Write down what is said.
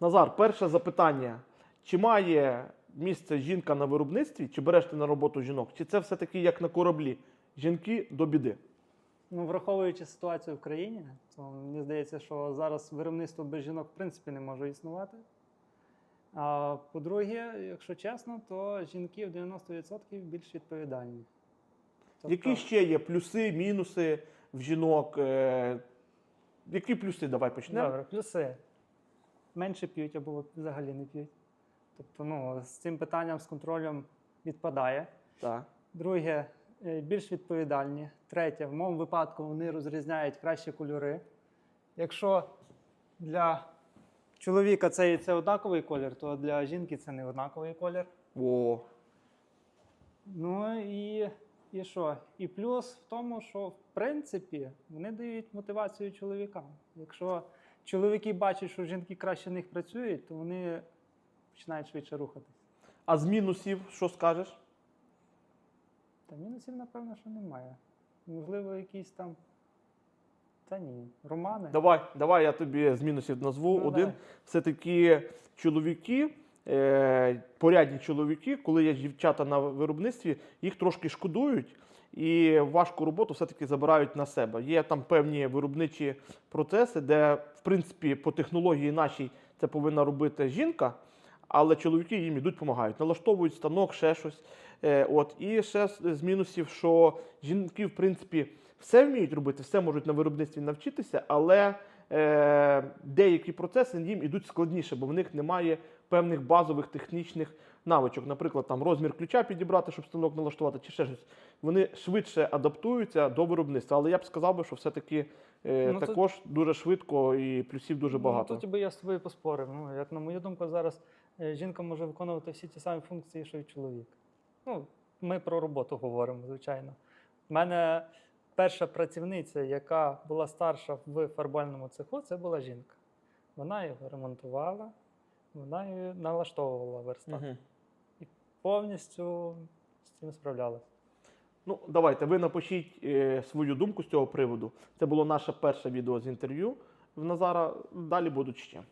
Назар, перше запитання. Чи має місце жінка на виробництві, чи береш ти на роботу жінок? Чи це все-таки як на кораблі? Жінки до біди? Ну, враховуючи ситуацію в країні, то мені здається, що зараз виробництво без жінок в принципі не може існувати. А по-друге, якщо чесно, то жінки в 90% більш відповідальні. Тобто, Які ще є плюси, мінуси в жінок? Е, Які плюси? Давай почнемо. Добре, плюси. Менше п'ють або взагалі не п'ють. Тобто, ну, з цим питанням з контролем відпадає. Так. Друге, е, більш відповідальні. Третє, в моєму випадку вони розрізняють кращі кольори. Якщо для чоловіка це, це однаковий колір, то для жінки це не однаковий колір. О, Ну і, і що? І плюс в тому, що в принципі вони дають мотивацію чоловікам. Якщо чоловіки бачать, що жінки краще них працюють, то вони починають швидше рухатись. а з мінусів що скажеш? Та мінусів, напевно, що немає. Можливо, якісь там. Та ні. Романи. Давай, давай я тобі з мінусів назву. Ну, Один такі чоловіки, е, порядні чоловіки, коли є дівчата на виробництві, їх трошки шкодують і важку роботу все-таки забирають на себе. Є там певні виробничі процеси, де, в принципі, по технології нашій це повинна робити жінка. Але чоловіки їм ідуть, допомагають, налаштовують станок, ще щось. Е, от. І ще з мінусів, що жінки, в принципі, все вміють робити, все можуть на виробництві навчитися, але деякі процеси їм ідуть складніше, бо в них немає певних базових технічних навичок. Наприклад, там розмір ключа підібрати, щоб станок налаштувати, чи ще щось. Вони швидше адаптуються до виробництва. Але я б сказав би, що все-таки е, Ну, також дуже швидко і плюсів дуже багато. Ну, тут би я з тобою поспорив. Ну, як на мою думку, зараз е, жінка може виконувати всі ті самі функції, що й чоловік. Ну, ми про роботу говоримо, звичайно. У мене перша працівниця, яка була старша в фарбальному цеху, це була жінка. Вона його ремонтувала, вона її налаштовувала верстат. Мгм. Повністю з цим справлялася. Ну, давайте, ви напишіть е, свою думку з цього приводу. Це було наше перше відео з інтерв'ю в Назара. Далі будуть ще.